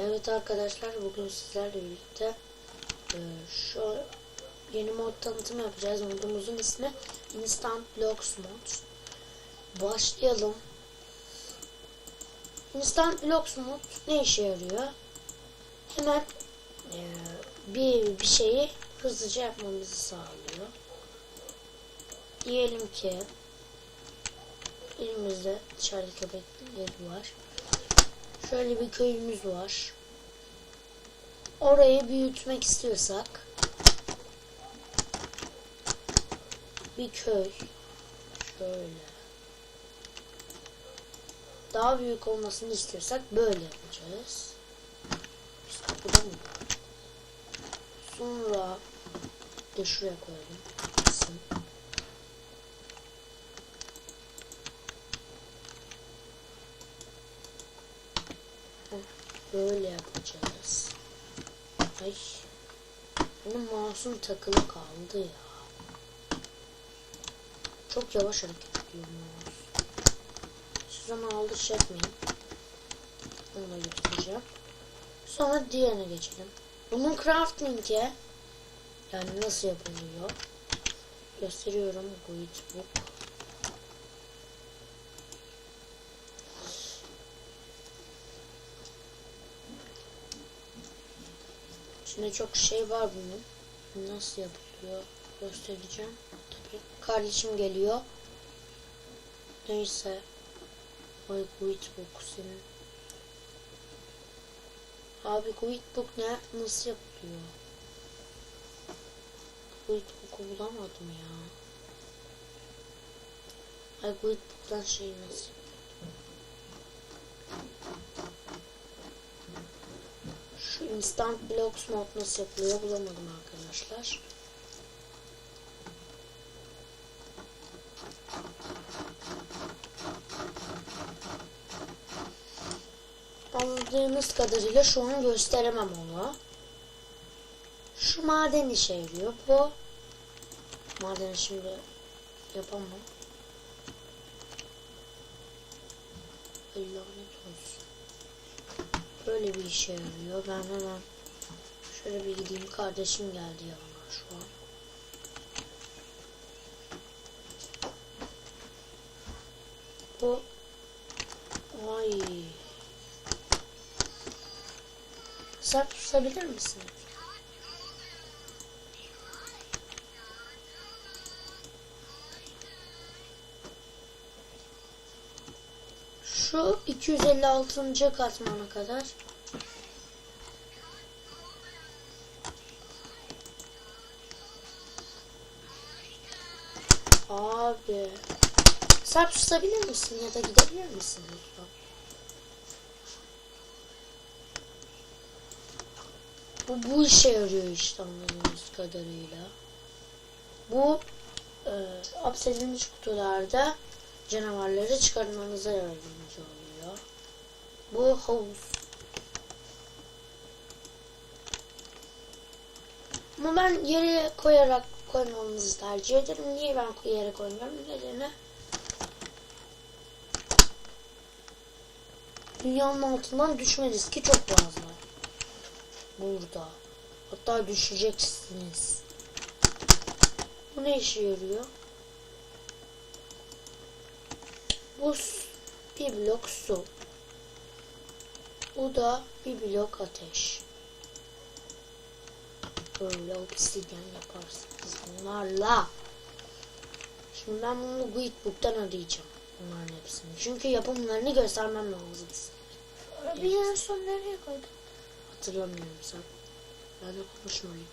Evet arkadaşlar bugün sizlerle birlikte e, şu yeni mod tanıtımı yapacağız. Modumuzun ismi Instant Blocks Mod. Başlayalım. Instant Blocks Mod ne işe yarıyor? Hemen e, bir, bir şeyi hızlıca yapmamızı sağlıyor. Diyelim ki elimizde dışarıda köpekleri var. Şöyle bir köyümüz var. Orayı büyütmek istiyorsak bir köy şöyle daha büyük olmasını istiyorsak böyle yapacağız. Biz kapıda mı? Sonra de şuraya koyalım. Böyle yapacağız. Ay. Benim mouse'um takılı kaldı ya. Çok yavaş hareket ediyor mouse. Siz ona aldırış etmeyin. Onu da göstereceğim. Sonra diğerine geçelim. Bunun crafting'e yani nasıl yapılıyor gösteriyorum. Guide İçinde çok şey var bunun. Nasıl yapılıyor göstereceğim. Tabii kardeşim geliyor. Neyse. Ay Book senin. Abi Book ne? Nasıl yapılıyor? Book'u bulamadım ya. Ay Book'tan şey nasıl Şu Instant Blocks mod nasıl yapılıyor bulamadım arkadaşlar. Anladığınız kadarıyla şu an gösteremem onu. Şu maden işe yarıyor. Bu madeni şimdi yapamam. Lanet olsun. Böyle bir işe yarıyor. Ben hemen şöyle bir gideyim. Kardeşim geldi yanıma şu an. Bu Ay. Sen tutabilir misin? Şu 256. katmana kadar Abi Sarp susabilir misin ya da gidebilir misin lütfen? Bu, bu işe yarıyor işte anladığımız kadarıyla. Bu e, hapsedilmiş kutularda canavarları çıkarmanıza yardımcı oluyor. Bu havuz. Ama ben yere koyarak koymamızı tercih ederim. Niye ben yere koymuyorum? Nedeni dünyanın altından düşme riski çok fazla. Burada. Hatta düşeceksiniz. Bu ne işe yarıyor? Bu bir blok su. Bu da bir blok ateş. Böyle obsidyen yaparsınız bunlarla. Şimdi ben bunu Guidebook'tan ödeyeceğim. Bunların hepsini. Çünkü yapımlarını göstermem lazım size. Bir en son nereye koydun? Hatırlamıyorum sen. Ben de konuşmayayım.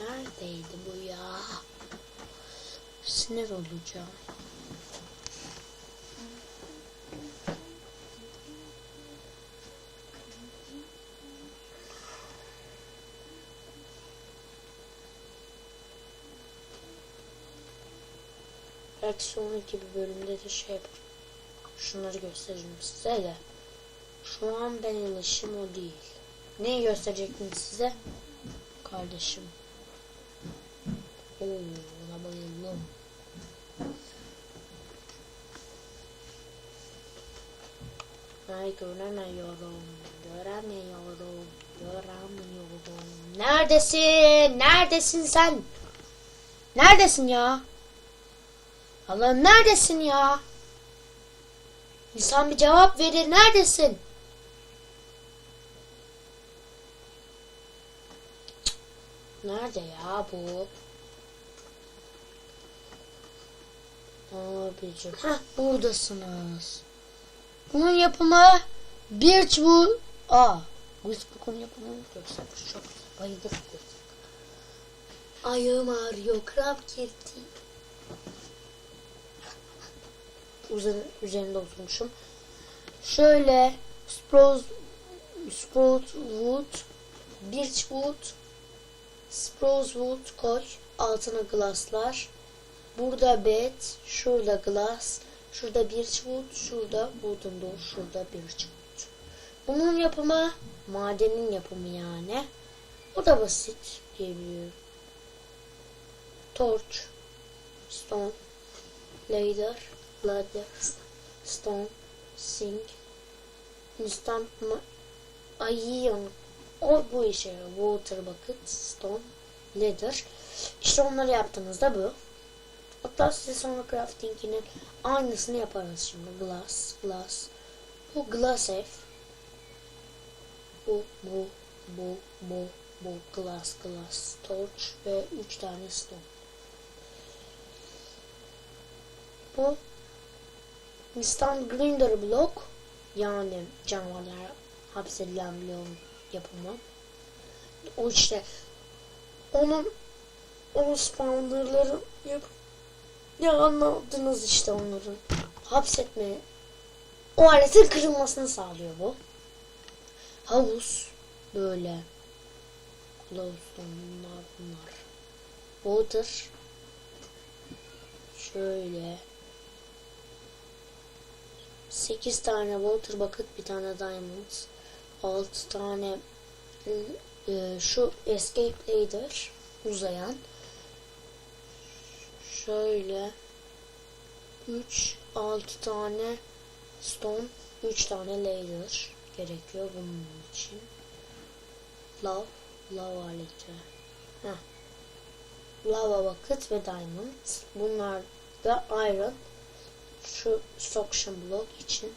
Neredeydi bu ya? Sinir olacağım. Belki sonraki bir bölümde de şey yaparım. Şunları göstereceğim size de. Şu an benim işim o değil. Neyi gösterecektim size? Kardeşim. Oo, ona bayıldım. Ay göremiyorum. Göremiyorum. Göremiyorum. Neredesin? Neredesin sen? Neredesin ya? Allah'ım neredesin ya? İnsan bir cevap verir. Neredesin? Nerede ya bu? Abicim. Heh buradasınız. Bunun yapımı Birchwood. Aa. Facebook'un yapımını göstermiş. Çok. Bayıldım. Ayağım ağrıyor. Kramp girdi. Üzerinde oturmuşum. Şöyle Spruce Sprucewood Birchwood Sprucewood koy. Altına glasslar. Burada bed, şurada glass, şurada birchwood, şurada wooden door, şurada birchwood. Bunun yapımı madenin yapımı yani. O da basit diyebiliyorum. Torch, stone, ladder, ladder, stone, sink, instant iron. O bu işe. Water bucket, stone, ladder. İşte onları yaptığınızda bu. Hatta size sonra crafting'inin aynısını yaparız şimdi. Glass, glass. Bu glass ev. Bu, bu, bu, bu, bu. Glass, glass. Torch ve 3 tane stone. Bu instant grinder block yani canavarlar hapsedilen bloğun yapımı. O işte onun o spawnerları yap ya anladınız işte onların hapsetme o aletin kırılmasını sağlıyor bu. Havuz böyle glowstone bunlar bunlar. Water şöyle 8 tane water bucket bir tane diamond 6 tane e, şu escape ladder uzayan şöyle 3 6 tane stone 3 tane laser gerekiyor bunun için. Lav, lav aleti. Heh. Lava bucket ve diamond. Bunlar da iron. Şu suction block için.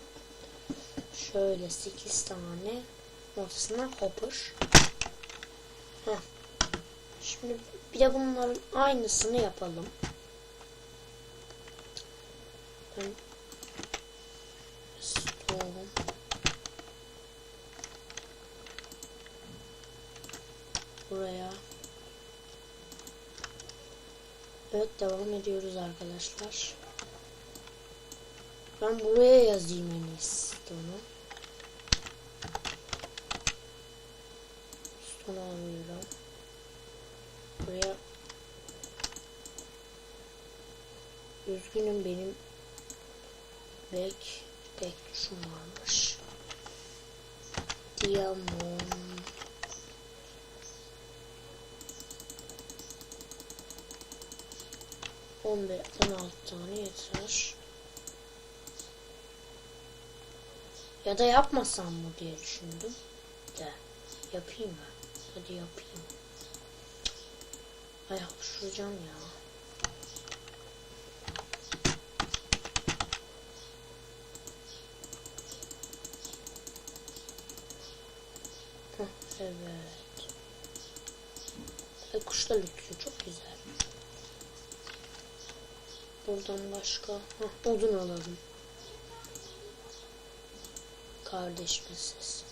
Şöyle 8 tane ortasına hopper. Heh. Şimdi bir de bunların aynısını yapalım. Buraya Evet devam ediyoruz arkadaşlar. Ben buraya yazayım en iyisi stone'u. Stone alıyorum. Buraya Üzgünüm benim bek bek tuşum varmış. Diamond on beş, on altı tane yeter. Ya da yapmasam mı diye düşündüm. De yapayım mı? Hadi yapayım. Ay hapşuracağım ya. Evet. Ay kuşlar ötüyor çok güzel. Buradan başka Heh, odun alalım. Kardeşimiz siz.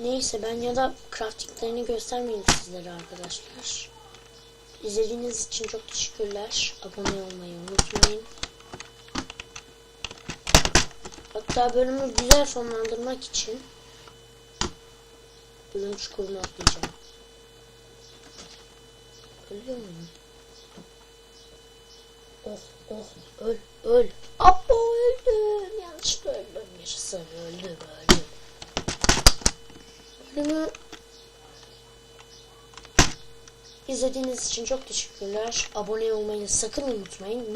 Neyse ben ya da craftinglerini göstermeyeyim sizlere arkadaşlar. İzlediğiniz için çok teşekkürler. Abone olmayı unutmayın. Hatta bölümü güzel sonlandırmak için bölüm çukurunu atlayacağım. Ölüyor muyum? Oh oh öl öl. Abba öldüm. Yanlışlıkla öldüm. Yaşasın öldüm öldüm. Bölümü izlediğiniz için çok teşekkürler. Abone olmayı sakın unutmayın.